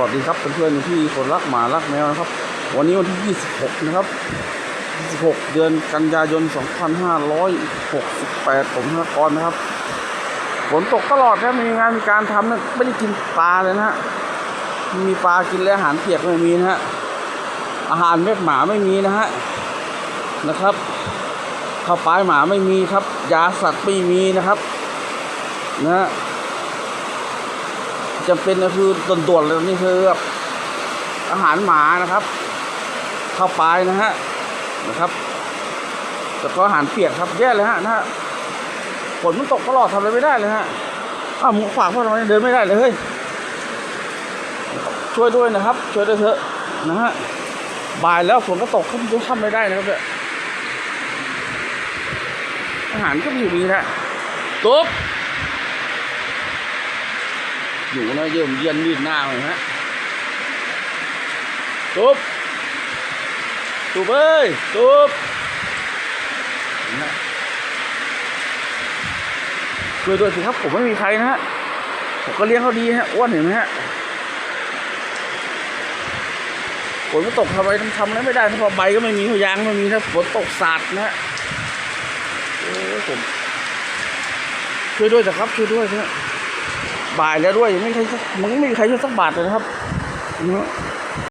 วัสดีครับเพื่อนๆที่คนรักหมารักแมวนะครับ วันนี้วันที่ 26 นะครับ 26 เดือนกันยายน 2568 ผมธนกรนะครับฝนตกตลอดครับมีงานมีการทำนะไม่ได้กินปลาเลยนะฮะม่มีปลากินแล้วอาหารเปียกไม่มีนะฮะอาหารเม็ดหมาไม่มีนะฮะนะครับข้าวปลายหมาไม่มีครับ ยาสัตว์ไม่มีนะครับ นะ ฮะเป็นก็คือด่วนๆเลยนี่คือแบบอาหารหมานะครับข้าวปายนะฮะนะครับแต่ก็อาหารเปียกครับแย่เลยฮะนะฮะฝนมันตกตลอดทำอะไรไม่ได้เลยฮะอ้าวหมูฝากพ่อทำไมเดินไม่ได้เลยเฮ้ยช่วยด้วยนะครับ ช่วยด้วยเถอะนะฮะบ่ายแล้วฝนก็ตกขึ้นทำไม่ได้นะครับเนี่ยอาหารก็ไม่มีนะตุ๊บ อยู่นะเยิ่มเยียนยืดหน้าเลยฮะตุ๊บตุ๊บเอ้ยตุ๊บนะช่วยด้วสิครับผมไม่มีใครนะฮะผมก็เลี้ยงเขาดีฮะอ้วนเห็นไหมฮะฝนก็ตกทำอะไรทำอะไรไม่ได้ถ้าพอใบก็ไม่มีพยางไม่มีถ้าฝนตกสาดนะฮะโอ้ผมช่วยด้วยสิครับช่วยด้วยนะ บ่ายแล้วด้วยไม่ใครสักมันไม่มีใครช่วยสักบาทเลยนะครับนะฮะ